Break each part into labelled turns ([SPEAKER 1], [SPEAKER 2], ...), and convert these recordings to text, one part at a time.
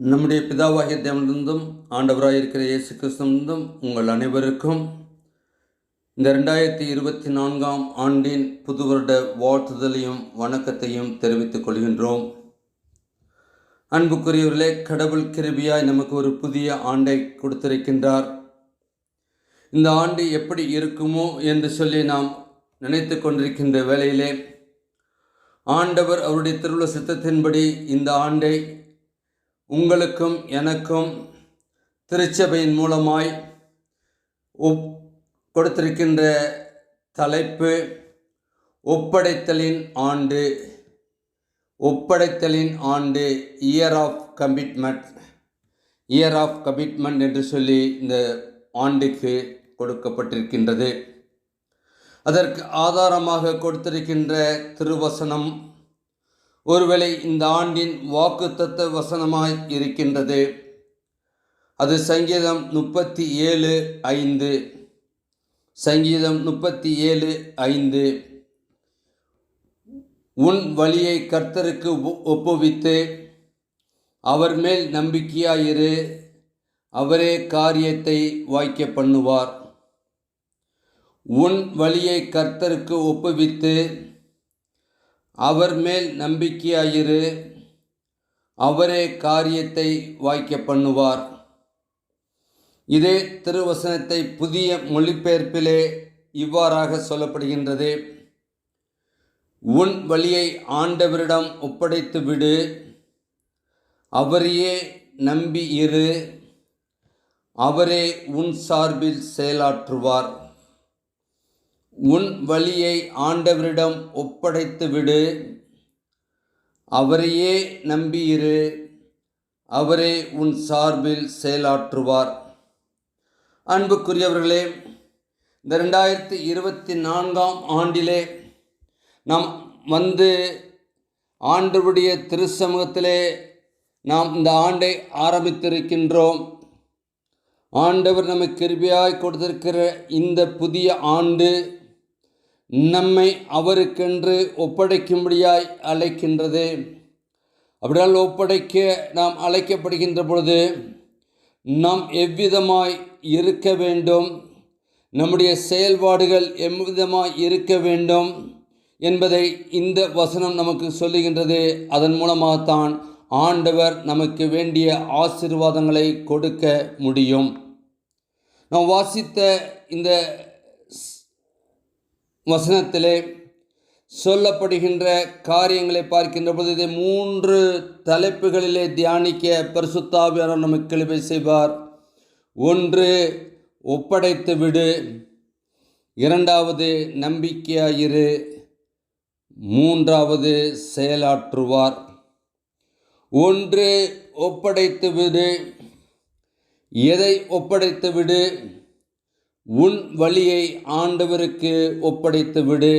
[SPEAKER 1] நம்முடைய பிதாவாகிய தேவனிருந்தும் ஆண்டவராக இருக்கிற இயேசு கிறிஸ்துவிலிருந்தும் உங்கள் அனைவருக்கும் இந்த ரெண்டாயிரத்தி இருபத்தி நான்காம் ஆண்டின் புது வருட வாழ்த்துதலையும் வணக்கத்தையும் தெரிவித்துக் கொள்கின்றோம். அன்புக்குரியவர்களே கடவுள் கிருபியாய் நமக்கு ஒரு புதிய ஆண்டை கொடுத்திருக்கின்றார். இந்த ஆண்டு எப்படி இருக்குமோ என்று சொல்லி நாம் நினைத்து கொண்டிருக்கின்ற வேளையிலே ஆண்டவர் அவருடைய திருவுள சித்தத்தின்படி இந்த ஆண்டை உங்களுக்கும் எனக்கும் திருச்சபையின் மூலமாய் ஒப் கொடுத்திருக்கின்ற தலைப்பு ஒப்படைத்தலின் ஆண்டு ஒப்படைத்தலின் ஆண்டு year of commitment year of commitment என்று சொல்லி இந்த ஆண்டுக்கு கொடுக்கப்பட்டிருக்கின்றது. அதற்கு ஆதாரமாக கொடுத்திருக்கின்ற திருவசனம் ஒருவேளை இந்த ஆண்டின் வாக்குத்தத்த வசனமாய் இருக்கின்றது. அது சங்கீதம் முப்பத்தி ஏழு ஐந்து. சங்கீதம் முப்பத்தி ஏழு ஐந்து. உன் வழியை கர்த்தருக்கு ஒ- ஒப்புவித்து அவர் மேல் நம்பிக்கையாயிரு. அவரே காரியத்தை வாய்க்க பண்ணுவார். உன் வழியை கர்த்தருக்கு ஒப்புவித்து அவர் மேல் நம்பிக்கையாயிரு. அவரே காரியத்தை வாய்க்க பண்ணுவார். இதே திருவசனத்தை புதிய மொழிபெயர்ப்பிலே இவ்வாறாக சொல்லப்படுகின்றது. உன் வழியை ஆண்டவரிடம் ஒப்படைத்து விடு. அவரையே நம்பி இரு. அவரே உன் சார்பில் செயலாற்றுவார். உன் வழியை ஆண்டவரிடம் ஒப்படைத்து விடு அவரையே நம்பியிரு. அவரே உன் சார்பில் செயலாற்றுவார். அன்புக்குரியவர்களே இந்த ரெண்டாயிரத்தி இருபத்தி நான்காம் ஆண்டிலே நாம் வந்து ஆண்டவருடைய திருச்சமூகத்திலே நாம் இந்த ஆண்டை ஆரம்பித்திருக்கின்றோம். ஆண்டவர் நமக்கு கிருபியாய் கொடுத்திருக்கிற இந்த புதிய ஆண்டு நம்மை அவருக்கென்று ஒப்படைக்கும்படியாய் அழைக்கின்றது. அப்படியால் ஒப்படைக்க நாம் அழைக்கப்படுகின்ற பொழுது நாம் எவ்விதமாய் இருக்க வேண்டும்? நம்முடைய செயல்பாடுகள் எவ்விதமாய் இருக்க வேண்டும்? என்பதை இந்த வசனம் நமக்கு சொல்லுகின்றது. அதன் மூலமாகத்தான் ஆண்டவர் நமக்கு வேண்டிய ஆசீர்வாதங்களை கொடுக்க முடியும். நாம் வாசித்த இந்த வசனத்திலே சொல்லப்படுகின்ற காரியங்களை பார்க்கின்ற பொழுது இதை மூன்று தலைப்புகளிலே தியானிக்க பரிசுத்தாவியானவர் நமக்கு கிருபை செய்வார். ஒன்று ஒப்படைத்து விடு. இரண்டாவது நம்பிக்கையாயிரு. மூன்றாவது செயலாற்றுவார். ஒன்று ஒப்படைத்து விடு. எதை ஒப்படைத்து விடு? உன் வழியை ஆண்டவருக்கு ஒப்படைத்து விடு.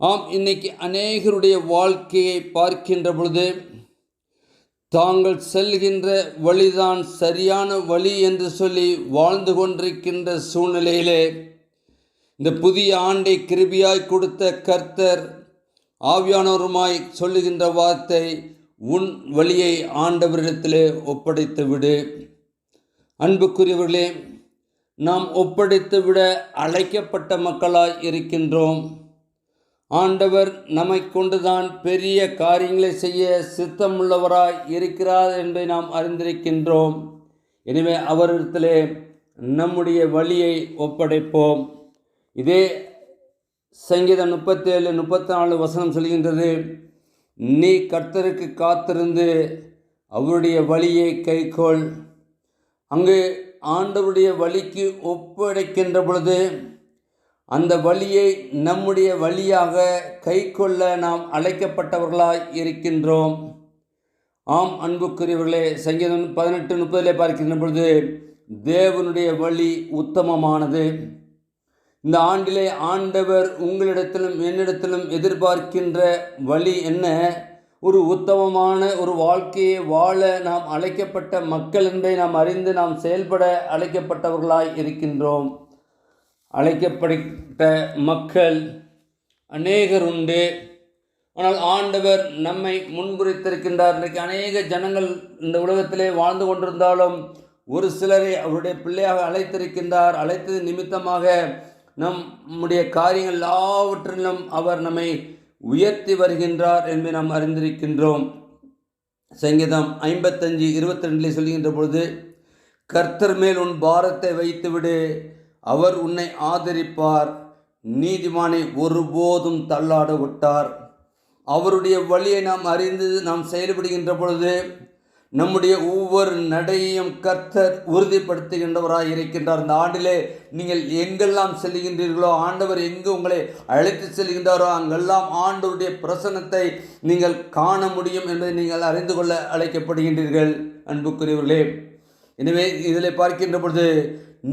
[SPEAKER 1] ஆம் இன்னைக்கு அநேகருடைய வாழ்க்கையை பார்க்கின்ற பொழுது தாங்கள் செல்கின்ற வழிதான் சரியான வழி என்று சொல்லி வாழ்ந்து கொண்டிருக்கின்ற சூழ்நிலையிலே இந்த புதிய ஆண்டை கிருபியாய் கொடுத்த கர்த்தர் ஆவியானவருமாய் சொல்லுகின்ற வார்த்தை உன் வழியை ஆண்டவரிடத்திலே ஒப்படைத்து விடு. அன்புக்குரியவர்களே நாம் ஒப்படைத்து விட அழைக்கப்பட்ட மக்களாய் இருக்கின்றோம். ஆண்டவர் நம்மை கொண்டுதான் பெரிய காரியங்களை செய்ய சித்தமுள்ளவராய் இருக்கிறார் என்பதை நாம் அறிந்திருக்கின்றோம். எனவே அவரிடத்திலே நம்முடைய வழியை ஒப்படைப்போம். இதே சங்கீதம் முப்பத்தேழு முப்பத்தி நாலு வசனம் சொல்கின்றது நீ கர்த்தருக்கு காத்திருந்து அவருடைய வழியை கைக்கொள் அங்கு ஆண்டவருடைய வழிக்கு ஒப்படைக்கின்ற பொழுது அந்த வழியை நம்முடைய வழியாக கைக்கொள்ள நாம் அழைக்கப்பட்டவர்களாய் இருக்கின்றோம். ஆம் அன்புக்குரியவர்களே சங்கீதம் பதினெட்டு முப்பதிலே பார்க்கின்ற பொழுது தேவனுடைய வழி உத்தமமானது. இந்த ஆண்டிலே ஆண்டவர் உங்களிடத்திலும் என்னிடத்திலும் எதிர்பார்க்கின்ற வழி என்ன? ஒரு உத்தமமான ஒரு வாழ்க்கையை வாழ நாம் அழைக்கப்பட்ட மக்கள் என்பதை நாம் அறிந்து நாம் செயல்பட அழைக்கப்பட்டவர்களாய் இருக்கின்றோம். அழைக்கப்பட்ட மக்கள் அநேகர் உண்டு. ஆனால் ஆண்டவர் நம்மை முன்குறித்திருக்கின்றார். இன்றைக்கு அநேக ஜனங்கள் இந்த உலகத்திலே வாழ்ந்து கொண்டிருந்தாலும் ஒரு சிலரை அவருடைய பிள்ளையாக அழைத்திருக்கின்றார். அழைத்தது நிமித்தமாக நம்முடைய காரியங்கள் எல்லாவற்றிலும் அவர் நம்மை உயர்த்தி வருகின்றார் என்று நாம் அறிந்திருக்கின்றோம். சங்கீதம் ஐம்பத்தஞ்சு இருபத்தி ரெண்டில் சொல்கின்ற பொழுது கர்த்தர் மேல் உன் பாரத்தை வைத்துவிடு அவர் உன்னை ஆதரிப்பார். நீதிமானை ஒருபோதும் தள்ளாட விட்டார். அவருடைய வழியை நாம் அறிந்து நாம் செயல்படுகின்ற பொழுது நம்முடைய ஒவ்வொரு நடையையும் கர்த்தர் உறுதிப்படுத்துகின்றவராக இருக்கின்றார் இந்த ஆண்டிலே நீங்கள் எங்கெல்லாம் செல்கின்றீர்களோ ஆண்டவர் எங்கு உங்களை அழைத்து செல்கின்றாரோ அங்கெல்லாம் ஆண்டவருடைய பிரசனத்தை நீங்கள் காண முடியும் என்பதை நீங்கள் அறிந்து கொள்ள அழைக்கப்படுகின்றீர்கள். அன்புக்குரியவர்களே எனவே இதில் பார்க்கின்ற பொழுது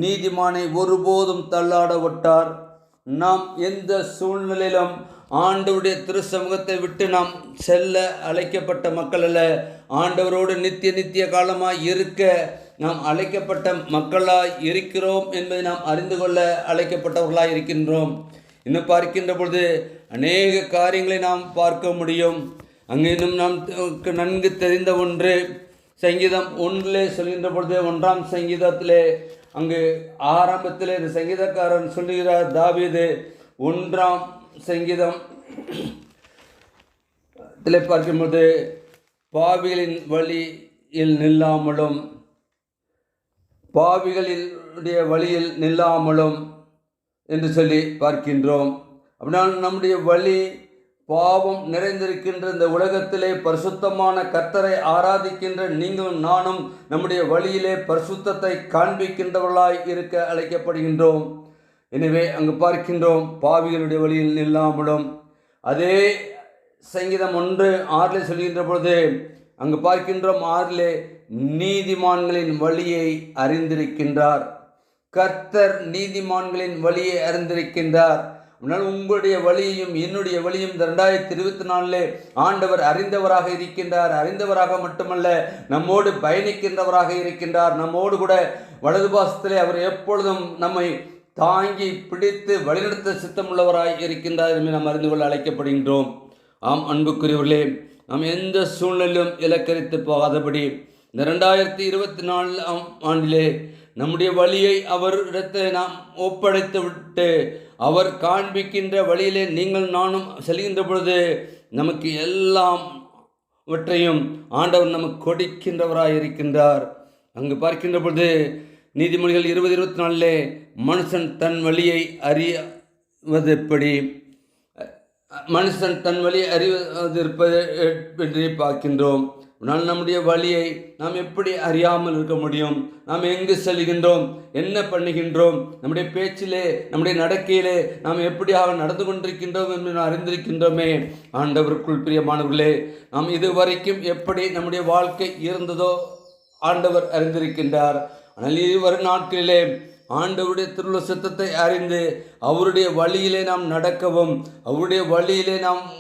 [SPEAKER 1] நீதிமானை ஒருபோதும் தள்ளாட விட்டார். நாம் எந்த சூழ்நிலையிலும் ஆண்டவுடைய திருச்சமூகத்தை விட்டு நாம் செல்ல அழைக்கப்பட்ட மக்கள் அல்ல. ஆண்டவரோடு நித்திய நித்திய காலமாக இருக்க நாம் அழைக்கப்பட்ட மக்களாய் இருக்கிறோம் என்பதை நாம் அறிந்து கொள்ள அழைக்கப்பட்டவர்களாய் இருக்கின்றோம். இன்னும் பார்க்கின்ற பொழுது அநேக காரியங்களை நாம் பார்க்க முடியும். அங்கே இன்னும் நாம் நன்கு தெரிந்த ஒன்று சங்கீதம் ஒன்றிலே சொல்கின்ற பொழுது ஒன்றாம் சங்கீதத்திலே அங்கு ஆரம்பத்திலே இந்த சங்கீதக்காரன் சொல்லுகிறார் தாவீது ஒன்றாம் சங்கீதம் இதில் பார்க்கும்போது பாவிகளின் வழியில் நில்லாமலும் பாவிகளினுடைய வழியில் நில்லாமலும் என்று சொல்லி பார்க்கின்றோம். அப்படின்னா நம்முடைய வழி பாவம் நிறைந்திருக்கின்ற இந்த உலகத்திலே பரிசுத்தமான கர்த்தரை ஆராதிக்கின்ற நீங்களும் நானும் நம்முடைய வழியிலே பரிசுத்தத்தை காண்பிக்கின்றவர்களாய் இருக்க அழைக்கப்படுகின்றோம். எனவே அங்கு பார்க்கின்றோம் பாவிகளுடைய வழியில் நில்லாமலும் அதே சங்கீதம் ஒன்று ஆறில் சொல்கின்ற பொழுது அங்கு பார்க்கின்றோம் ஆறிலே நீதிமான்களின் வழியை அறிந்திருக்கின்றார். கர்த்தர் நீதிமான்களின் வழியை அறிந்திருக்கின்றார். அதனால் உங்களுடைய வழியையும் என்னுடைய வழியும் இந்த ரெண்டாயிரத்தி இருபத்தி நாலிலே ஆண்டவர் அறிந்தவராக இருக்கின்றார். அறிந்தவராக மட்டுமல்ல நம்மோடு பயணிக்கின்றவராக இருக்கின்றார். நம்மோடு கூட வலது பாசத்திலே அவர் எப்பொழுதும் நம்மை தாங்கி பிடித்து வழிநடத்த சித்தமுள்ளவராய் இருக்கின்றார் என்று நாம் அறிந்து கொள்ள அழைக்கப்படுகின்றோம். ஆம் அன்புக்குரியவர்களே நாம் எந்த சூழ்நிலையிலும் இலக்கரித்து போகாதபடி இந்த ரெண்டாயிரத்தி இருபத்தி நாலாம் ஆண்டிலே நம்முடைய வழியை அவரிடத்தை நாம் ஒப்படைத்து விட்டு அவர் காண்பிக்கின்ற வழியிலே நீங்கள் நானும் செல்கின்ற பொழுது நமக்கு எல்லாம் வற்றையும் ஆண்டவர் நமக்கு கொடுக்கின்றவராக இருக்கின்றார். அங்கு பார்க்கின்ற பொழுது நீதிமொழிகள் இருபது இருபத்தி நாலிலே மனுஷன் தன் வழியை அறிவது எப்படி மனுஷன் தன் வழியை அறிவது இருப்பது என்று பார்க்கின்றோம். ஆனால் நம்முடைய வழியை நாம் எப்படி அறியாமல் இருக்க முடியும்? நாம் எங்கு செல்கின்றோம்? என்ன பண்ணுகின்றோம்? நம்முடைய பேச்சிலே நம்முடைய நடக்கையிலே நாம் எப்படியாக நடந்து கொண்டிருக்கின்றோம் என்று நாம் அறிந்திருக்கின்றோமே. ஆண்டவருக்குள் பிரியமானவர்களே நாம் இதுவரைக்கும் எப்படி நம்முடைய வாழ்க்கை இருந்ததோ ஆண்டவர் அறிந்திருக்கின்றார். ஆனால் இதுவரை நாட்களிலே ஆண்டவருடைய திருள்ள சித்தத்தை அறிந்து அவருடைய வழியிலே நாம் நடக்கவும் அவருடைய வழியிலே நாம்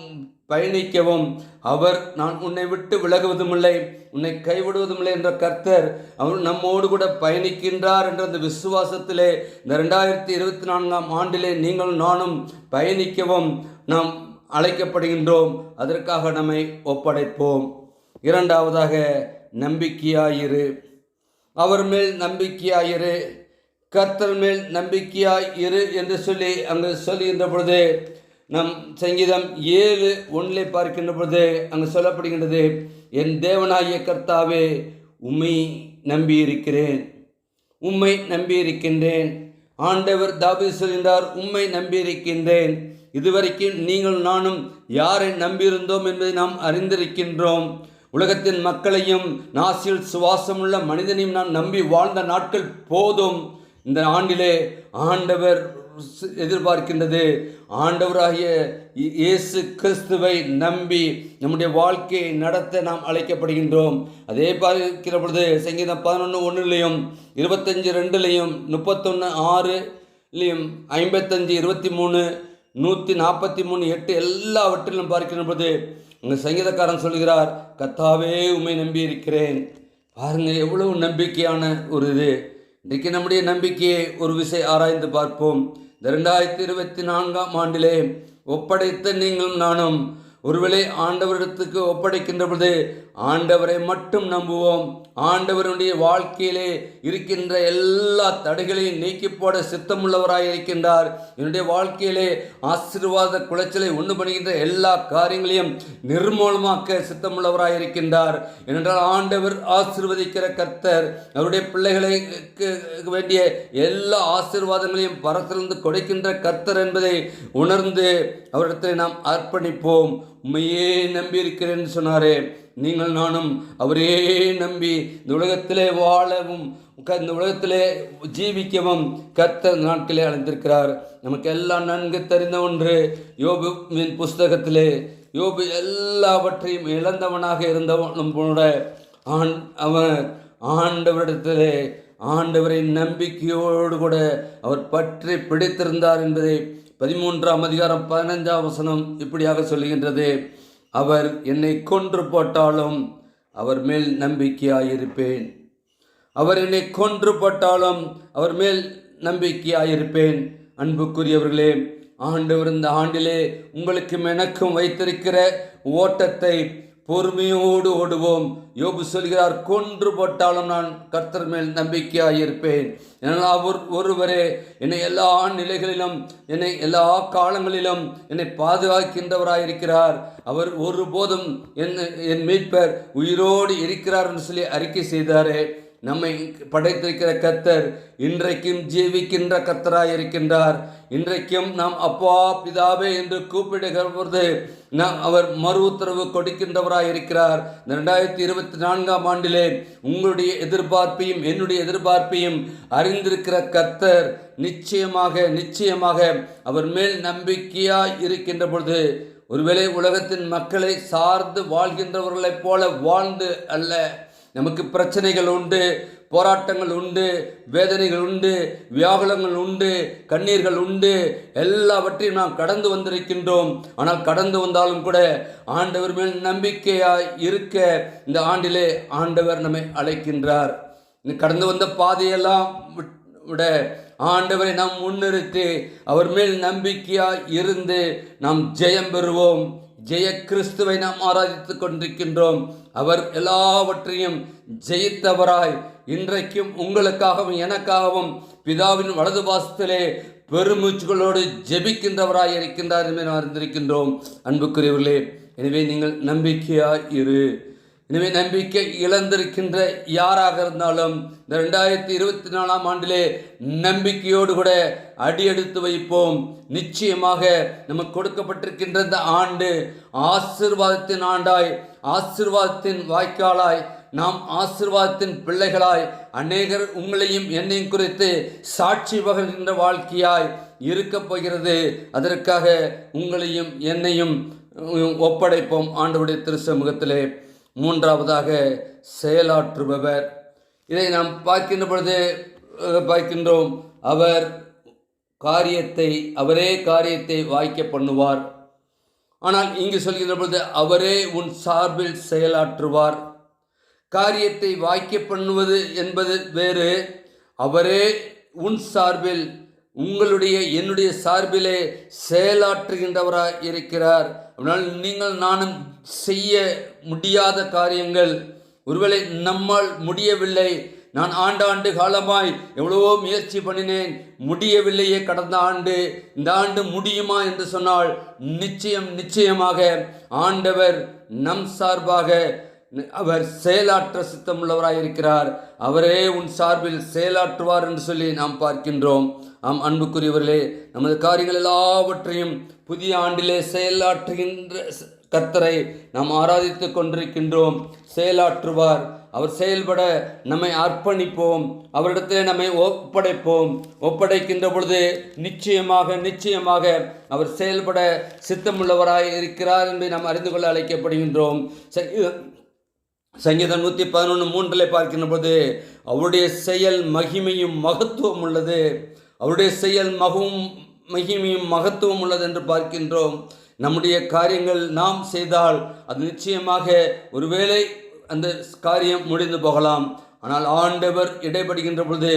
[SPEAKER 1] பயணிக்கவும். அவர் நான் உன்னை விட்டு விலகுவதுமில்லை உன்னை கைவிடுவதுமில்லை என்ற கர்த்தர் அவர் நம்மோடு கூட பயணிக்கின்றார் என்ற அந்த விசுவாசத்திலே இந்த ரெண்டாயிரத்தி இருபத்தி நான்காம் ஆண்டிலே நீங்களும் நானும் பயணிக்கவும் நாம் அழைக்கப்படுகின்றோம். அதற்காக நம்மை ஒப்படைப்போம். இரண்டாவதாக நம்பிக்கையாயிரு. அவர் மேல் நம்பிக்கையாயிரு. கர்த்தர் மேல் நம்பிக்கையாய் இரு என்று சொல்லி அங்கு சொல்லுகின்ற பொழுது நம் சங்கீதம் ஏழு ஒன்றிலே பார்க்கின்ற பொழுது அங்கு சொல்லப்படுகின்றது என் தேவனாகிய கர்த்தாவே உம்மை நம்பியிருக்கிறேன் உம்மை நம்பியிருக்கின்றேன். ஆண்டவர் தாபி சொல்கின்றார் உம்மை நம்பியிருக்கின்றேன். இதுவரைக்கும் நீங்கள் நானும் யாரை நம்பியிருந்தோம் என்பதை நாம் அறிந்திருக்கின்றோம். உலகத்தின் மக்களையும் நாசில் சுவாசமுள்ள மனிதனையும் நான் நம்பி வாழ்ந்த நாட்கள் போதும். இந்த ஆண்டிலே ஆண்டவர் எதிர்பார்க்கின்றது. ஆண்டவராகிய இயேசு கிறிஸ்துவை நம்பி நம்முடைய வாழ்க்கையை நடத்த நாம் அழைக்கப்படுகின்றோம். அதே பார்க்கிற பொழுது சங்கீதம் பதினொன்று ஒன்றுலேயும் இருபத்தஞ்சி ரெண்டுலேயும் முப்பத்தொன்று ஆறுலேயும் ஐம்பத்தஞ்சு இருபத்தி மூணு நூற்றி நாற்பத்தி மூணு எட்டு எல்லாவற்றிலும் பார்க்கின்ற பொழுது உங்கள் சங்கீதக்காரன் சொல்கிறார் கத்தாவே உண்மை நம்பி இருக்கிறேன் பாருங்கள் எவ்வளவு நம்பிக்கையான ஒரு இது. இன்றைக்கு நம்முடைய நம்பிக்கையை ஒரு விசை ஆராய்ந்து பார்ப்போம். இந்த ரெண்டாயிரத்தி இருபத்தி நான்காம் ஆண்டிலே ஒப்படைத்த நீங்களும் நானும் ஒருவேளை ஆண்டவரிடத்துக்கு ஒப்படைக்கின்ற பொழுது ஆண்டவரை மட்டும் நம்புவோம். ஆண்டவருடைய வாழ்க்கையிலே இருக்கின்ற எல்லா தடைகளையும் நீக்கி போட சித்தமுள்ளவராய் இருக்கின்றார். என்னுடைய வாழ்க்கையிலே ஆசீர்வாத குலைச்சலை ஒன்று பண்ணுகின்ற எல்லா காரியங்களையும் நிர்மூலமாக்க சித்தமுள்ளவராய் இருக்கின்றார். ஏனென்றால் ஆண்டவர் ஆசிர்வதிக்கிற கர்த்தர் அவருடைய பிள்ளைகளுக்கு வேண்டிய எல்லா ஆசீர்வாதங்களையும் பரத்திலிருந்து கொடுக்கின்ற கர்த்தர் என்பதை உணர்ந்து அவரிடத்தில் நாம் அர்ப்பணிப்போம். உண்மையே நம்பியிருக்கிறேன் சொன்னாரே. நீங்கள் நானும் அவரே நம்பி இந்த உலகத்திலே வாழவும் க- இந்த உலகத்திலே ஜீவிக்கவும் கத்த நாட்களே அழைந்திருக்கிறார். நமக்கு எல்லாம் நன்கு தெரிந்த ஒன்று யோபுவின் புஸ்தகத்திலே யோபு எல்லாவற்றையும் இழந்தவனாக இருந்தவனும் கூட ஆண் அவன் ஆண்டவரிடத்திலே ஆண்டவரை நம்பிக்கையோடு கூட அவர் பற்றி பிடித்திருந்தார் என்பதை பதிமூன்றாம் அதிகாரம் பதினஞ்சாம் வசனம் இப்படியாக சொல்லுகின்றது. அவர் என்னை கொன்று போட்டாலும் அவர் மேல் நம்பிக்கையாயிருப்பேன். அவர் என்னை கொன்று போட்டாலும் அவர் மேல் நம்பிக்கையாயிருப்பேன். அன்புக்குரியவர்களே ஆண்டவர் இந்த ஆண்டிலே உங்களுக்கும் எனக்கும் வைத்திருக்கிற ஓட்டத்தை பொறுமையோடு ஓடுவோம். யோபு சொல்கிறார் கொன்று போட்டாலும் நான் கர்த்தர் மேல் நம்பிக்கையாயிருப்பேன். ஏனால் அவர் ஒருவரே என்னை எல்லா நிலைகளிலும் என்னை எல்லா காலங்களிலும் என்னை பாதுகாக்கின்றவராயிருக்கிறார். அவர் ஒருபோதும் என் என் மீட்பர் உயிரோடு இருக்கிறார் என்று சொல்லி அறிக்கை செய்தாரே. நம்மை படைத்திருக்கிற கத்தர் இன்றைக்கும் ஜீவிக்கின்ற கர்த்தராய் இருக்கின்றார் இன்றைக்கும் நாம் அப்பா பிதாவே என்று கூப்பிடுகிற பொழுது நாம் அவர் மறு உத்தரவு கொடுக்கின்றவராய் இருக்கிறார் இந்த ரெண்டாயிரத்தி இருபத்தி நான்காம் ஆண்டிலே உங்களுடைய எதிர்பார்ப்பையும் என்னுடைய எதிர்பார்ப்பையும் அறிந்திருக்கிற கத்தர் நிச்சயமாக நிச்சயமாக அவர் மேல் நம்பிக்கையாய் இருக்கின்ற பொழுது ஒருவேளை உலகத்தின் மக்களை சார்ந்து வாழ்கின்றவர்களைப் போல வாழ்ந்து அல்ல. நமக்கு பிரச்சனைகள் உண்டு போராட்டங்கள் உண்டு வேதனைகள் உண்டு வியாகுலங்கள் உண்டு கண்ணீர்கள் உண்டு எல்லாவற்றையும் நாம் கடந்து வந்திருக்கின்றோம். ஆனால் கடந்து வந்தாலும் கூட ஆண்டவர் மேல் நம்பிக்கையாய் இருக்க இந்த ஆண்டிலே ஆண்டவர் நம்மை அழைக்கின்றார். இந்த கடந்து வந்த பாதையெல்லாம் விட ஆண்டவரை நாம் முன்னிறுத்தி அவர் மேல் நம்பிக்கையாக இருந்து நாம் ஜெயம் பெறுவோம். ஜெய கிறிஸ்துவை நாம் ஆராதித்துக் கொண்டிருக்கின்றோம். அவர் எல்லாவற்றையும் ஜெயித்தவராய் இன்றைக்கும் உங்களுக்காகவும் எனக்காகவும் பிதாவின் வலது பாசத்திலே பெருமூச்சுகளோடு ஜெபிக்கின்றவராய் இருக்கின்றார் என்று அறிந்திருக்கின்றோம். அன்புக்குரியவர்களே எனவே நீங்கள் நம்பிக்கையாய் இரு. எனவே நம்பிக்கை இழந்திருக்கின்ற யாராக இருந்தாலும் இந்த ரெண்டாயிரத்தி இருபத்தி நாலாம் ஆண்டிலே நம்பிக்கையோடு கூட அடியெடுத்து வைப்போம். நிச்சயமாக நமக்கு கொடுக்கப்பட்டிருக்கின்ற இந்த ஆண்டு ஆசிர்வாதத்தின் ஆண்டாய் ஆசிர்வாதத்தின் வாய்க்காலாய் நாம் ஆசிர்வாதத்தின் பிள்ளைகளாய் அநேகர் உங்களையும் என்னையும் குறித்து சாட்சி பகிர்கின்ற வாழ்க்கையாய் இருக்கப் போகிறது. அதற்காக உங்களையும் என்னையும் ஒப்படைப்போம். ஆண்டுடைய திருச்சமூகத்திலே. மூன்றாவதாக செயலாற்றுபவர். இதை நாம் பார்க்கின்ற பொழுது பார்க்கின்றோம். அவர் காரியத்தை அவரே காரியத்தை வாய்க்க பண்ணுவார். ஆனால் இங்கு சொல்கின்ற பொழுது அவரே உன் சார்பில் செயலாற்றுவார். காரியத்தை வாய்க்க பண்ணுவது என்பது வேறு. அவரே உன் சார்பில் உங்களுடைய என்னுடைய சார்பிலே செயலாற்றுகின்றவராக இருக்கிறார் அப்படினால் நீங்கள் நானும் செய்ய முடியாத காரியங்கள். ஒருவேளை நம்மால் முடியவில்லை. நான் ஆண்டாண்டு காலமாய் எவ்வளவோ முயற்சி பண்ணினேன். முடியவில்லையே கடந்த ஆண்டு. இந்த ஆண்டு முடியுமா என்று சொன்னால் நிச்சயம் நிச்சயமாக ஆண்டவர் நம் சார்பாக அவர் செயலாற்ற சித்தமுள்ளவராக இருக்கிறார். அவரே உன் சார்பில் செயலாற்றுவார் என்று சொல்லி நாம் பார்க்கின்றோம். ஆம் அன்புக்குரியவர்களே நமது காரியங்கள் எல்லாவற்றையும் புதிய ஆண்டிலே செயலாற்றுகின்ற கர்த்தரை நாம் ஆராதித்துக் கொண்டிருக்கின்றோம். செயலாற்றுவார். அவர் செயல்பட நம்மை அர்ப்பணிப்போம். அவரிடத்திலே நம்மை ஒப்படைப்போம். ஒப்படைக்கின்ற பொழுது நிச்சயமாக நிச்சயமாக அவர் செயல்பட சித்தமுள்ளவராய் இருக்கிறார் என்பதை நாம் அறிந்து கொள்ள அழைக்கப்படுகின்றோம். சங்கீதம் நூற்றி பதினொன்று மூன்றில் பார்க்கின்ற போது அவருடைய செயல் மகிமையும் மகத்துவம் உள்ளது. அவருடைய செயல் மகவும் மகிமையும் மகத்துவம் உள்ளது என்று பார்க்கின்றோம். நம்முடைய காரியங்கள் நாம் செய்தால் அது நிச்சயமாக ஒருவேளை அந்த காரியம் முடிந்து போகலாம். ஆனால் ஆண்டவர் இடைப்படுகின்ற பொழுது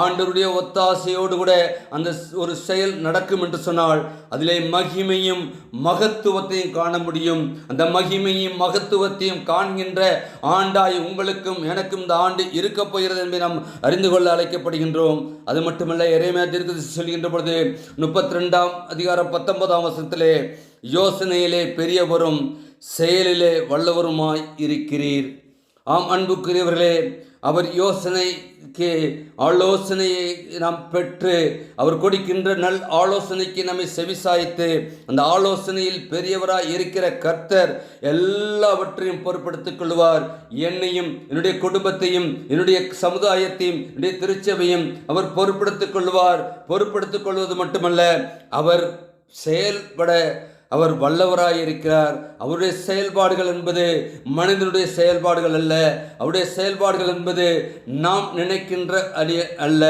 [SPEAKER 1] ஆண்டவருடைய ஒத்தாசையோடு கூட அந்த ஒரு செயல் நடக்கும் என்று சொன்னால் அதிலே மகிமையும் மகத்துவத்தையும் காண முடியும். அந்த மகிமையும் மகத்துவத்தையும் காண்கின்ற ஆண்டாய் உங்களுக்கும் எனக்கும் இந்த ஆண்டு இருக்கப் போகிறது என்பதை நாம் அறிந்து கொள்ள அழைக்கப்படுகின்றோம். அது மட்டுமல்ல இறைமையா தீர்க்கதரிசி சொல்கின்ற பொழுது முப்பத்தி ரெண்டாம் அதிகாரம் பத்தொன்பதாம் வருஷத்திலே யோசனையிலே பெரியவரும் செயலிலே வல்லவருமாய் இருக்கிறீர். ஆம் அன்புக்குரியவர்களே அவர் யோசனைக்கு ஆலோசனையை நாம் பெற்று அவர் கொடுக்கின்ற நல் ஆலோசனைக்கு நம்மை செவிசாய்த்து அந்த ஆலோசனையில் பெரியவராய் இருக்கிற கர்த்தர் எல்லாவற்றையும் பொறுப்படுத்திக் கொள்வார். என்னையும் என்னுடைய குடும்பத்தையும் என்னுடைய சமுதாயத்தையும் என்னுடைய திருச்சபையும் அவர் பொறுப்படுத்திக் கொள்வார். பொறுப்படுத்திக் கொள்வது மட்டுமல்ல அவர் செயல்பட அவர் வல்லவராயிருக்கிறார் அவருடைய செயல்பாடுகள் என்பது மனிதனுடைய செயல்பாடுகள் அல்ல. அவருடைய செயல்பாடுகள் என்பது நாம் நினைக்கின்ற அடி அல்ல.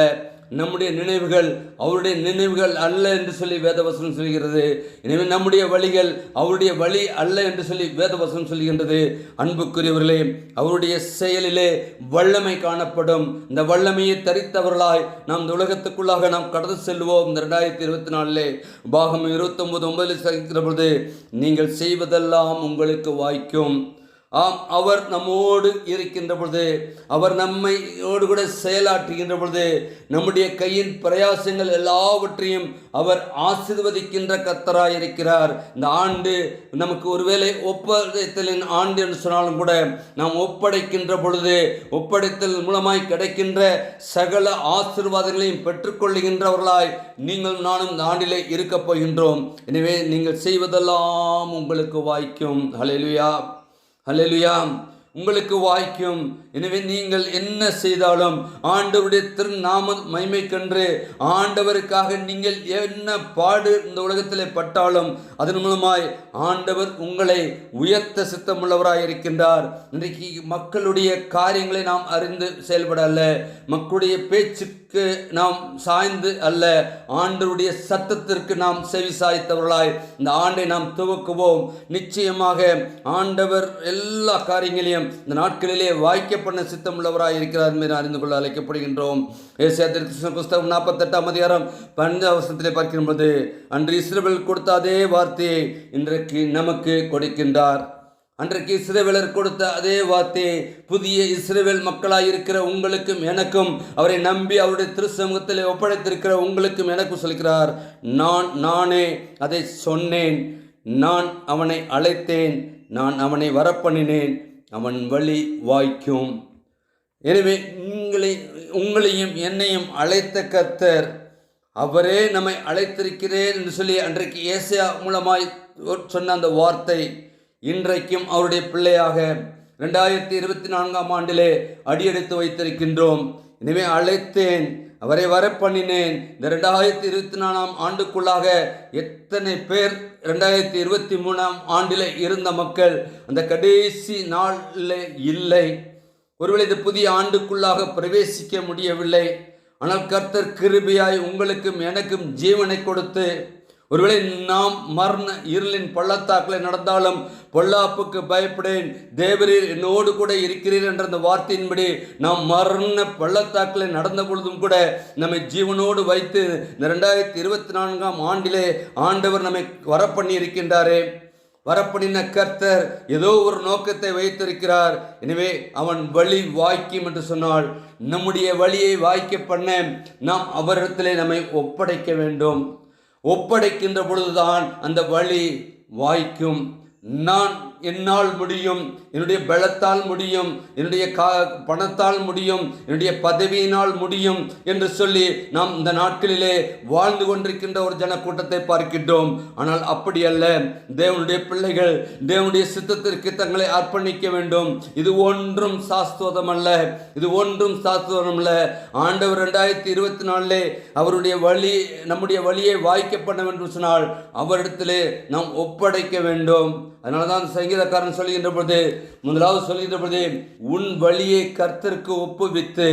[SPEAKER 1] நம்முடைய நினைவுகள் அவருடைய நினைவுகள் அல்ல என்று சொல்லி வேதவசனம் சொல்கிறது. எனவே நம்முடைய வழிகள் அவருடைய வழி அல்ல என்று சொல்லி வேதவசனம் சொல்கின்றது. அன்புக்குரியவர்களே அவருடைய செயலிலே வல்லமை காணப்படும். இந்த வல்லமையை தரித்தவர்களாய் நாம் இந்த உலகத்துக்குள்ளாக நாம் கடந்து செல்வோம். இந்த ரெண்டாயிரத்தி இருபத்தி நாலிலே பாகம் இருபத்தொம்பது ஒன்பதில் சகிக்கிற பொழுது நீங்கள் செய்வதெல்லாம் உங்களுக்கு வாய்க்கும். ஆம் அவர் நம்மோடு இருக்கின்ற பொழுது அவர் நம்மையோடு கூட செயலாற்றுகின்ற பொழுது நம்முடைய கையின் பிரயாசங்கள் எல்லாவற்றையும் அவர் ஆசிர்வதிக்கின்ற கத்தராய் இருக்கிறார் இந்த ஆண்டு நமக்கு ஒருவேளை ஒப்படைத்தலின் ஆண்டு என்று சொன்னாலும் கூட நாம் ஒப்படைக்கின்ற பொழுது ஒப்படைத்தல் மூலமாய் கிடைக்கின்ற சகல ஆசீர்வாதங்களையும் பெற்றுக்கொள்ளுகின்றவர்களாய் நீங்கள் நானும் இந்த ஆண்டிலே இருக்கப் போகின்றோம். எனவே நீங்கள் செய்வதெல்லாம் உங்களுக்கு வாய்க்கும். Hallelujah hallelujah. உங்களுக்கு வாய்க்கும். எனவே நீங்கள் என்ன செய்தாலும் ஆண்டவருடைய திருநாம மைமைக்கென்று ஆண்டவருக்காக நீங்கள் என்ன பாடு இந்த உலகத்தில் பட்டாலும் அதன் மூலமாய் ஆண்டவர் உங்களை உயர்த்த சித்தமுள்ளவராக இருக்கின்றார். இன்றைக்கு மக்களுடைய காரியங்களை நாம் அறிந்து செயல்பட அல்ல. மக்களுடைய பேச்சுக்கு நாம் சாய்ந்து அல்ல. ஆண்டவருடைய சத்தத்திற்கு நாம் செவி சாய்த்தவர்களாய் இந்த ஆண்டை நாம் துவக்குவோம். நிச்சயமாக ஆண்டவர் எல்லா காரியங்களையும் இந்த நாட்களிலே வாய்க்க பண்ண சித்தமுள்ளவராக இருக்கிறார் என்று அறிந்து கொள்ள அழைக்கப்படுகின்றோம். ஏசியா கிருஷ்ண புஸ்தகம் நாற்பத்தெட்டாம் அதிகாரம் பன்னெண்டாம் வருஷத்திலே பார்க்கின்றது அன்று இஸ்ரவேல் கொடுத்த அதே வார்த்தையை இன்றைக்கு நமக்கு கொடுக்கின்றார். அன்றைக்கு இஸ்ரவேலர் கொடுத்த அதே வார்த்தை புதிய இஸ்ரேவேல் மக்களாக இருக்கிற உங்களுக்கும் எனக்கும் அவரை நம்பி அவருடைய திருச்சமூகத்தில் ஒப்படைத்திருக்கிற உங்களுக்கும் எனக்கும் சொல்கிறார். நான் நானே அதை சொன்னேன். நான் அவனை அழைத்தேன். நான் அவனை வரப்பண்ணினேன். அவன் வழி வாய்க்கும். எனவே உங்களை உங்களையும் என்னையும் அழைத்த கர்த்தர் அவரே நம்மை அழைத்திருக்கிறேன் என்று சொல்லி அன்றைக்கு ஏசியா மூலமாய் சொன்ன அந்த வார்த்தை இன்றைக்கும் அவருடைய பிள்ளையாக ரெண்டாயிரத்தி இருபத்தி நான்காம் ஆண்டிலே அடியெடுத்து வைத்திருக்கின்றோம். எனவே அழைத்தேன் அவரை வரப்பண்ணினேன். இந்த ரெண்டாயிரத்தி இருபத்தி நாலாம் ஆண்டுக்குள்ளாக எத்தனை பேர் ரெண்டாயிரத்தி இருபத்தி மூணாம் ஆண்டில் இருந்த மக்கள் அந்த கடைசி நாளில் இல்லை. ஒருவேளை இந்த புதிய ஆண்டுக்குள்ளாக பிரவேசிக்க முடியவில்லை. ஆனால் கர்த்தர் கிருபையாய் உங்களுக்கும் எனக்கும் ஜீவனை கொடுத்து ஒருவேளை நாம் மர்ண இருளின் பள்ளத்தாக்கில் நடந்தாலும் பொல்லாப்புக்கு பயப்படேன். தேவரீர் என்னோடு கூட இருக்கிறீர் என்ற அந்த வார்த்தையின்படி நாம் மரண பள்ளத்தாக்கில் நடந்த பொழுதும் கூட நம்மை ஜீவனோடு வைத்து இந்த ரெண்டாயிரத்தி இருபத்தி நான்காம் ஆண்டிலே ஆண்டவர் நம்மை வரப்பண்ணி இருக்கின்றாரே வரப்படின கர்த்தர் ஏதோ ஒரு நோக்கத்தை வைத்திருக்கிறார். எனவே அவன் வழி வாய்க்கும் என்று சொன்னால் நம்முடைய வழியை வாய்க்க பண்ண நாம் அவரிடத்திலே நம்மை ஒப்படைக்க வேண்டும். ஒப்படைக்கின்ற பொழுதுதான் அந்த வழி வாய்க்கும். நான் என்னால் முடியும். என்னுடைய பலத்தால் முடியும். என்னுடைய கா பணத்தால் முடியும். என்னுடைய பதவியினால் முடியும் என்று சொல்லி நாம் இந்த நாட்களிலே வாழ்ந்து கொண்டிருக்கின்ற ஒரு ஜனக்கூட்டத்தை பார்க்கின்றோம். ஆனால் அப்படி அல்ல. தேவனுடைய பிள்ளைகள் தேவனுடைய சித்தத்திற்கு தங்களை அர்ப்பணிக்க வேண்டும். இது ஒன்றும் சாஸ்துவதம் அல்ல. இது ஒன்றும் சாஸ்துவதம் அல்ல. ஆண்டவர் ரெண்டாயிரத்தி இருபத்தி நாலிலே அவருடைய வழி நம்முடைய வழியை வாய்க்கப்பட வேண்டும் சொன்னால் அவரிடத்திலே நாம் ஒப்படைக்க வேண்டும். அதனால தான் சங்கீதக்காரன் சொல்கின்ற பொழுது முதலாவது சொல்கின்ற பொழுது உன் வழியை கர்த்தருக்கு ஒப்புவித்து.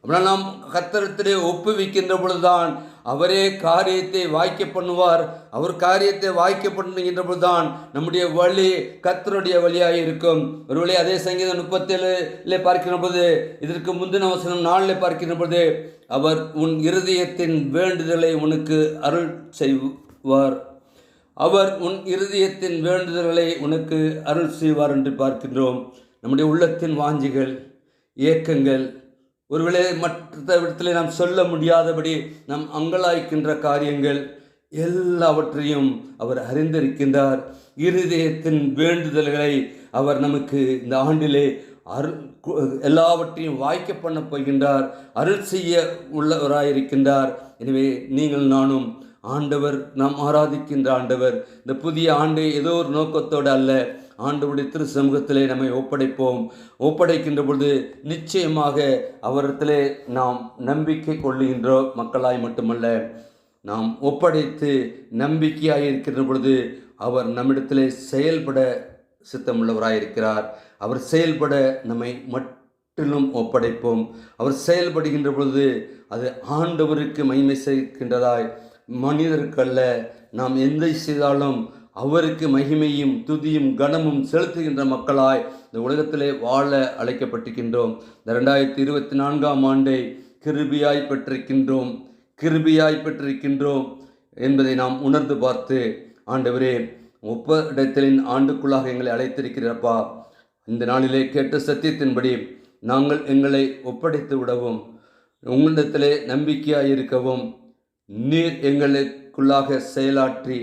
[SPEAKER 1] அப்படின்னா நாம் கர்த்தரத்திலே ஒப்புவிக்கின்ற பொழுதுதான் அவரே காரியத்தை வாய்க்க பண்ணுவார். அவர் காரியத்தை வாய்க்க பண்ணுகின்ற பொழுதுதான் நம்முடைய வழி கர்த்தருடைய வழியாக இருக்கும். ஒருவேளை அதே சங்கீதம் முப்பத்தேழுல பார்க்கிற பொழுது இதற்கு முந்தின வசனம் நாளில் பார்க்கின்ற பொழுது அவர் உன் இருதயத்தின் வேண்டுதலை உனக்கு அருள் செய்வார். அவர் உன் இருதயத்தின் வேண்டுதல்களை உனக்கு அருள் செய்வார் என்று பார்க்கின்றோம். நம்முடைய உள்ளத்தின் வாஞ்சிகள் ஏக்கங்கள் ஒருவேளை மற்ற இடத்துல நாம் சொல்ல முடியாதபடி நாம் அங்கலாய்க்கின்ற காரியங்கள் எல்லாவற்றையும் அவர் அறிந்திருக்கின்றார். இருதயத்தின் வேண்டுதல்களை அவர் நமக்கு இந்த ஆண்டிலே அருள் எல்லாவற்றையும் வாய்க்க பண்ண போகின்றார். அருள் செய்ய உள்ளவராயிருக்கின்றார். எனவே நீங்கள் நானும் ஆண்டவர் நாம் ஆராதிக்கின்ற ஆண்டவர். இந்த புதிய ஆண்டு ஏதோ ஒரு நோக்கத்தோடு அல்ல. ஆண்டவருடைய திரு சமூகத்திலே நம்மை ஒப்படைப்போம். ஒப்படைக்கின்ற பொழுது நிச்சயமாக அவரிடத்திலே நாம் நம்பிக்கை கொள்ளுகின்ற மக்களாய் மட்டுமல்ல நாம் ஒப்படைத்து நம்பிக்கையாக இருக்கின்ற பொழுது அவர் நம்மிடத்திலே செயல்பட சித்தமுள்ளவராயிருக்கிறார். அவர் செயல்பட நம்மை மட்டிலும் ஒப்படைப்போம். அவர் செயல்படுகின்ற பொழுது அது ஆண்டவருக்கு மகிமை செய்கின்றதாய் மனிதருக்கல்ல நாம் எந்த செய்தாலும் அவருக்கு மகிமையும் துதியும் கனமும் செலுத்துகின்ற மக்களாய் இந்த உலகத்திலே வாழ அழைக்கப்பட்டிருக்கின்றோம். இந்த ரெண்டாயிரத்தி இருபத்தி நான்காம் ஆண்டை கிருபியாய் பெற்றிருக்கின்றோம். கிருபியாய் பெற்றிருக்கின்றோம் என்பதை நாம் உணர்ந்து பார்த்து ஆண்டவரே ஒப்படத்திலின் ஆண்டுக்குள்ளாக எங்களை அழைத்திருக்கிறப்பா இந்த நாளிலே கேட்ட சத்தியத்தின்படி நாங்கள் எங்களை ஒப்படைத்து விடவும் உங்களிடத்திலே நம்பிக்கையாக இருக்கவும் நீர் எங்களுக்குள்ளாக செயலாற்றி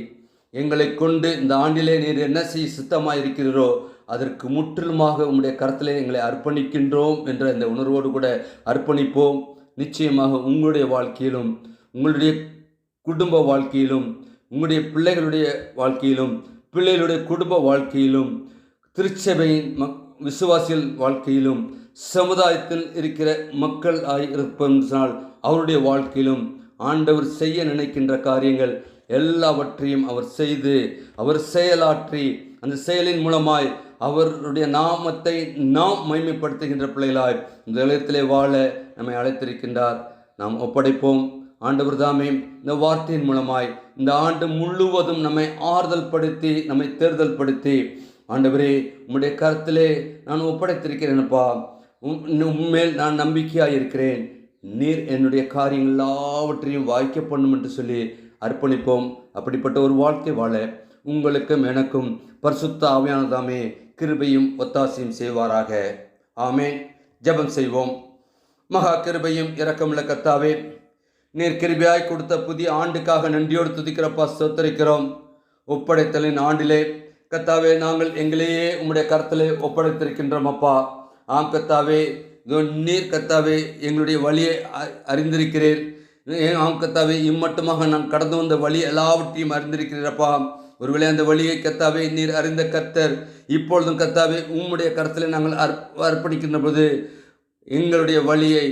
[SPEAKER 1] எங்களை கொண்டு இந்த ஆண்டிலே நீர் என்ன செய்ய சித்தமாக இருக்கிறீரோ அதற்கு முற்றிலுமாக உங்களுடைய கரத்திலே எங்களை அர்ப்பணிக்கின்றோம் என்ற இந்த உணர்வோடு கூட அர்ப்பணிப்போம். நிச்சயமாக உங்களுடைய வாழ்க்கையிலும் உங்களுடைய குடும்ப வாழ்க்கையிலும் உங்களுடைய பிள்ளைகளுடைய வாழ்க்கையிலும் பிள்ளைகளுடைய குடும்ப வாழ்க்கையிலும் திருச்சபையின் மக் விசுவாசியல் வாழ்க்கையிலும் சமுதாயத்தில் இருக்கிற மக்கள் ஆகியிருப்பதனால் அவருடைய வாழ்க்கையிலும் ஆண்டவர் செய்ய நினைக்கின்ற காரியங்கள் எல்லாவற்றையும் அவர் செய்து அவர் செயலாற்றி அந்த செயலின் மூலமாய் அவருடைய நாமத்தை நாம் மைமைப்படுத்துகின்ற பிள்ளைகளாய் இந்த நிலையத்திலே வாழ நம்மை அழைத்திருக்கின்றார். நாம் ஒப்படைப்போம். ஆண்டவர் தாமே இந்த வார்த்தையின் மூலமாய் இந்த ஆண்டு முழுவதும் நம்மை ஆறுதல் படுத்தி நம்மை தேர்தல் படுத்தி ஆண்டவரே உம்முடைய கருத்திலே நான் ஒப்படைத்திருக்கிறேன்ப்பா. உம் உம்மேல் நான் நம்பிக்கையாக இருக்கிறேன் நீர் என்னுடைய காரியங்கள் எல்லாவற்றையும் வாய்க்க பண்ணும் என்று சொல்லி அர்ப்பணிப்போம். அப்படிப்பட்ட ஒரு வாழ்க்கை வாழ உங்களுக்கும் எனக்கும் பரிசுத்த ஆவியானதாமே கிருபையும் ஒத்தாசையும் செய்வாராக. ஆமே ஜெபம் செய்வோம். மகா கிருபையும் இரக்கமுள்ள கத்தாவே நீர் கிருபியாய் கொடுத்த புதிய ஆண்டுக்காக நன்றியோடு துதிக்கிறப்பா சொத்தரிக்கிறோம் ஒப்படைத்தலின் ஆண்டிலே கத்தாவே நாங்கள் எங்களையே உம்முடைய கருத்திலே ஒப்படைத்திருக்கின்றோம் அப்பா. ஆம் கத்தாவே இதோ நீர் கத்தாவே எங்களுடைய வழியை அறிந்திருக்கிறேன் ஏன் ஆம் கத்தாவே இம்மட்டுமாக நான் கடந்து வந்த வழி எல்லாவற்றையும் அறிந்திருக்கிறீரப்பா ஒருவேளை அந்த வழியை கத்தாவே நீர் அறிந்த கர்த்தர் இப்பொழுதும் கத்தாவே உம்முடைய கருத்தில் நாங்கள் அர்ப் அர்ப்பணிக்கின்ற பொழுது எங்களுடைய வழியை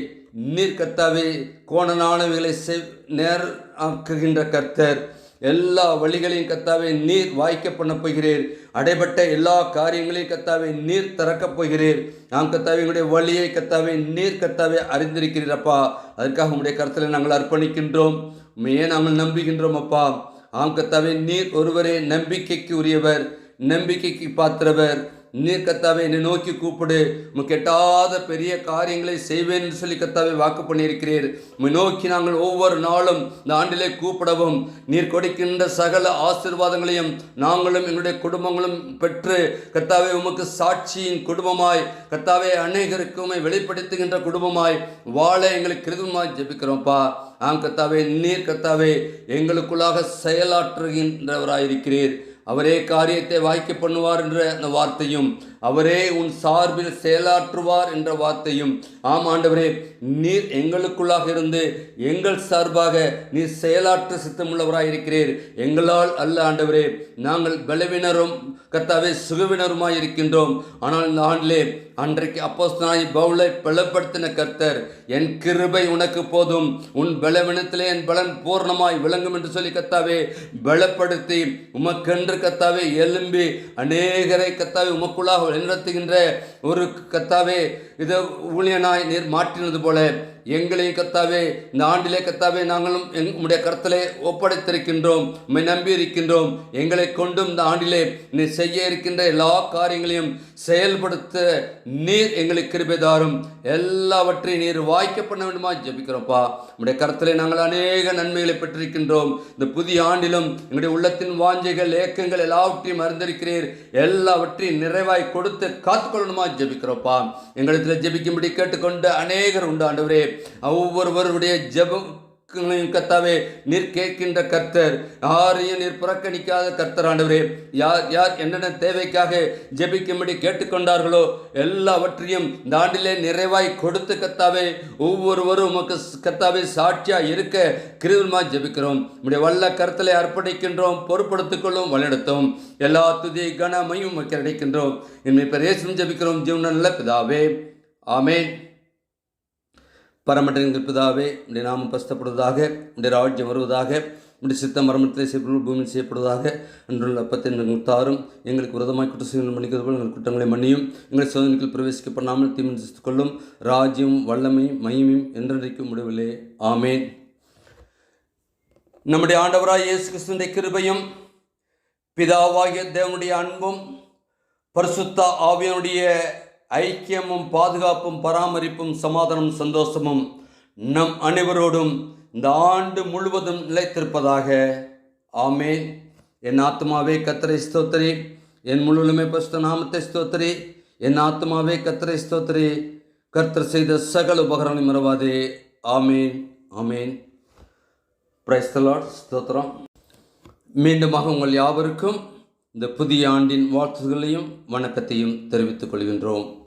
[SPEAKER 1] நீர் கத்தாவே கோணனானவைகளை செ நேர் ஆக்குகின்ற கர்த்தர். எல்லா வழிகளையும் கத்தாவே நீர் வாய்க்க பண்ண போகிறீர். அடைபட்ட எல்லா காரியங்களையும் கத்தாவே நீர் திறக்கப் போகிறீர். நாம் கத்தாவே எங்களுடைய வழியை கத்தாவே நீர் கத்தாவே அறிந்திருக்கிறீரப்பா அதற்காக உங்களுடைய கருத்தில் நாங்கள் அர்ப்பணிக்கின்றோம். உண்மையே நாங்கள் நம்புகின்றோம் அப்பா. ஆம் கத்தாவே நீர் ஒருவரே நம்பிக்கைக்கு உரியவர் நம்பிக்கைக்கு பாத்திரவர். நீ கத்தாவே என்னை நோக்கி கூப்பிடு. உன் கெட்டாத பெரிய காரியங்களை செய்வேன் என்று சொல்லி கத்தாவே வாக்கு பண்ணியிருக்கிறீர். உன் நோக்கி நாங்கள் ஒவ்வொரு நாளும் இந்த ஆண்டிலே கூப்பிடவும் நீர் கொடுக்கின்ற சகல ஆசீர்வாதங்களையும் நாங்களும் எங்களுடைய குடும்பங்களும் பெற்று கத்தாவே உமக்கு சாட்சியின் குடும்பமாய் கத்தாவே அநேகருக்கு வெளிப்படுத்துகின்ற குடும்பமாய் வாழ எங்களுக்கு கிருதமாய் ஜெபிக்கிறோம்ப்பா. ஆம் கத்தாவே நீர் கத்தாவே எங்களுக்குள்ளாக செயலாற்றுகின்றவராயிருக்கிறீர். அவரே காரியத்தை வாய்க்க பண்ணுவார் என்ற அந்த வார்த்தையும் அவரே உன் சார்பில் செயலாற்றுவார் என்ற வார்த்தையும் ஆம் ஆண்டவரே நீர் எங்களுக்குள்ளாக இருந்து எங்கள் சார்பாக நீர் செயலாற்ற சித்தமுள்ளவராக இருக்கிறீர் எங்களால் அல்ல ஆண்டவரே நாங்கள் பலவினரும் கர்த்தாவே சுகவினருமாய் இருக்கின்றோம் ஆனால் இந்த ஆண்டிலே அன்றைக்கு அப்போஸ்தனாய் பவுலை பலப்படுத்தின கர்த்தர் என் கிருபை உனக்கு போதும். உன் பலவினத்திலே என் பலன் பூர்ணமாய் விளங்கும் என்று சொல்லி கத்தாவே பலப்படுத்தி உமக்கென்று கத்தாவே எலும்பி அநேகரை கத்தாவே உமக்குள்ளாக வழிநடத்துகின்ற ஒரு கத்தாவே இது ஊழியனாய் நீர் மாற்றினது போல எங்களையும் கத்தாவே இந்த ஆண்டிலே கத்தாவே நாங்களும் எங் உம்முடைய கருத்திலே ஒப்படைத்திருக்கின்றோம். உம்மை நம்பி இருக்கின்றோம். எங்களை கொண்டும் இந்த ஆண்டிலே நீ செய்ய இருக்கின்ற எல்லா காரியங்களையும் செயல்படுத்த நீர் எங்களுக்கு கிருபை தாரும். எல்லாவற்றையும் நீர் வாய்க்க பண்ண வேண்டுமா? ஜெபிக்கிறோம்ப்பா. உம்முடைய கருத்திலே நாங்கள் அநேக நன்மைகளை பெற்றிருக்கின்றோம். இந்த புதிய ஆண்டிலும் எங்களுடைய உள்ளத்தின் வாஞ்சைகள் ஏக்கங்கள் எல்லாவற்றையும் அறிந்திருக்கிறீர். எல்லாவற்றையும் நிறைவாய் கொடுத்து காத்துக்கொள்ளணுமா? ஜெபிக்கிறோம்ப்பா. எங்களிடத்தில் ஜெபிக்கும்படி கேட்டுக்கொண்டு அநேகர் உண்டு ஆண்டவரே. ஒவ்வொருவருடைய ஜபம் கத்தாவே நீர் கேட்கின்ற கர்த்தர். யாரையும் நீர் புறக்கணிக்காத கர்த்தர் ஆண்டவரே. யார் யார் என்னென்ன தேவைக்காக ஜெபிக்கும்படி கேட்டுக்கொண்டார்களோ எல்லாவற்றையும் இந்த ஆண்டிலே நிறைவாய் கொடுத்து கத்தாவே ஒவ்வொருவரும் உமக்கு கத்தாவே சாட்சியாக இருக்க கிருவிமா ஜெபிக்கிறோம். உடைய வல்ல கருத்தலை அர்ப்பணிக்கின்றோம் பொறுப்படுத்திக்கொள்ளும் வழிநடத்தும். எல்லா துதி கனமையும் உமக்கு கிடைக்கின்றோம் என்னை பிரேசம் ஜெபிக்கிறோம். ஜீவன நல்ல பிதாவே. ஆமேன். பரமட்டங்கள் பிதாவே உடைய நாமம் பஸ்தப்படுவதாக உடைய ராஜ்யம் வருவதாக உடைய சித்த மரமத்திலே செய்யப்படும் பூமியில் செய்யப்படுவதாக அன்றுள்ள அப்பத்தை எங்களுக்கு தாரும் எங்களுக்கு விரதமாய் குற்ற செய்யணும் மன்னிக்கிறது போல் எங்கள் குற்றங்களை மன்னியும். எங்கள் சோதனைகள் பிரவேசிக்கப்படாமல் தீமித்து கொள்ளும் ராஜ்யம் வல்லமையும் மகிமையும் என்றென்றைக்கும் முடிவில்லை. ஆமேன். நம்முடைய ஆண்டவராய் இயேசு கிறிஸ்துடைய கிருபையும் பிதாவாகிய தேவனுடைய அன்பும் பரிசுத்த ஆவியனுடைய ஐக்கியமும் பாதுகாப்பும் பராமரிப்பும் சமாதானம் சந்தோஷமும் நம் அனைவரோடும் இந்த ஆண்டு முழுவதும் நிலைத்திருப்பதாக. ஆமேன். என் ஆத்மாவே கத்தரை ஸ்தோத்திரி. என் முழுமை பஸ்த நாமத்தை ஸ்தோத்திரி. என் ஆத்மாவே கத்தரை ஸ்தோத்திரி. கர்த்தர் செய்த சகல உபகரணம் மறவாதே. ஆமேன். ஆமேன். பிரைஸ்தலாட் ஸ்தோத்திரம். மீண்டுமாக உங்கள் யாவருக்கும் இந்த புதிய ஆண்டின் வாழ்த்துகளையும் வணக்கத்தையும் தெரிவித்துக் கொள்கின்றோம்.